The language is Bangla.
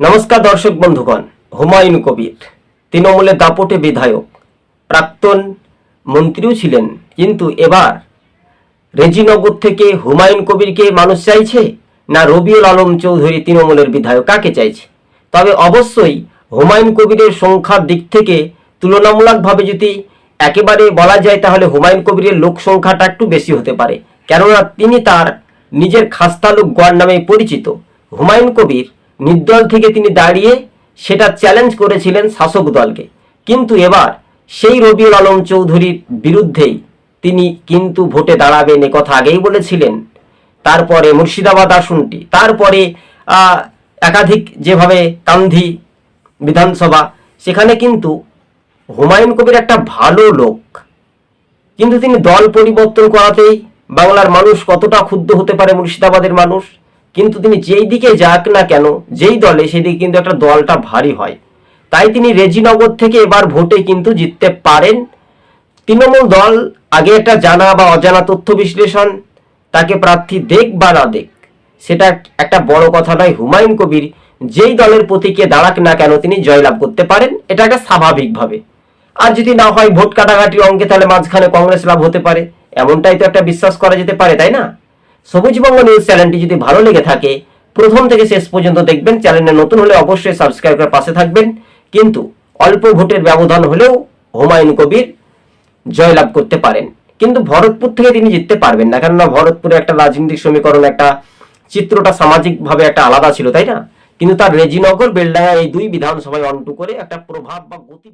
নমস্কার দর্শক বন্ধুগণ, হুমায়ুন কবির তৃণমূলের দাপটে বিধায়ক, প্রাক্তন মন্ত্রীও ছিলেন, কিন্তু এবার রেজিনগর থেকে হুমায়ুন কবিরকে মানুষ চাইছে না রবিউল আলম চৌধুরী তৃণমূলের বিধায়ক? কাকে চাইছে? তবে অবশ্যই হুমায়ুন কবিরের সংখ্যার দিক থেকে তুলনামূলকভাবে যদি একেবারে বলা যায়, তাহলে হুমায়ুন কবিরের লোক সংখ্যাটা একটু বেশি হতে পারে। কেননা তিনি তার নিজের খাস্তালুক গড় নামে পরিচিত। হুমায়ুন কবির নির্দল থেকে তিনি দাঁড়িয়ে সেটা চ্যালেঞ্জ করেছিলেন শাসক দলকে। কিন্তু এবার সেই রবিউল আলম চৌধুরীর বিরুদ্ধেই তিনি কিন্তু ভোটে দাঁড়াবেন এ কথা আগেই বলেছিলেন। তারপরে মুর্শিদাবাদ আসনটি, তারপরে একাধিক যেভাবে কান্ধি বিধানসভা, সেখানে কিন্তু হুমায়ুন কবির একটা ভালো লোক। কিন্তু তিনি দল পরিবর্তন করাতেই বাংলার মানুষ কতটা ক্ষুব্ধ হতে পারে মুর্শিদাবাদের মানুষ? কিন্তু তিনি যেই দিকে যাক না কেন, যেই দলে, সেদিকে কিন্তু একটা দলটা ভারী হয়। তাই তিনি রেজিনগর থেকে এবার ভোটে কিন্তু জিততে পারেন। তৃণমূল দল আগে একটা জানা বা অজানা তথ্য বিশ্লেষণ, তাকে প্রার্থী দেখ বা না দেখ, সেটা একটা বড় কথা নয় হুমায়ুন কবির। যেই দলের প্রতীকে দাঁড়াক না কেন, তিনি জয়লাভ করতে পারেন এটা একটা স্বাভাবিকভাবে। আর যদি না হয়, ভোট কাটাকাটি অঙ্কে তাহলে মাঝখানে কংগ্রেস লাভ হতে পারে। এমনটাই তো একটা বিশ্বাস করা যেতে পারে, তাই না? সবুজবঙ্গ নিউজ চ্যানেলটি যদি ভালো লেগে থাকে, প্রথম থেকে শেষ পর্যন্ত দেখবেন। চ্যানেলে নতুন হলে অবশ্যই সাবস্ক্রাইব করে পাশে থাকবেন। কিন্তু অল্প ভোটের ব্যবধান হলেও হুমায়ুন কবির জয়লাভ করতে পারেন। কিন্তু ভরতপুর থেকে তিনি জিততে পারবেন না। কেননা ভরতপুরে একটা রাজনৈতিক সমীকরণ, একটা চিত্রটা সামাজিকভাবে একটা আলাদা ছিল, তাই না? কিন্তু তার রেজিনগর, বেলডাঙ্গা এই দুই বিধানসভায় অন্টু করে একটা প্রভাব বা গতি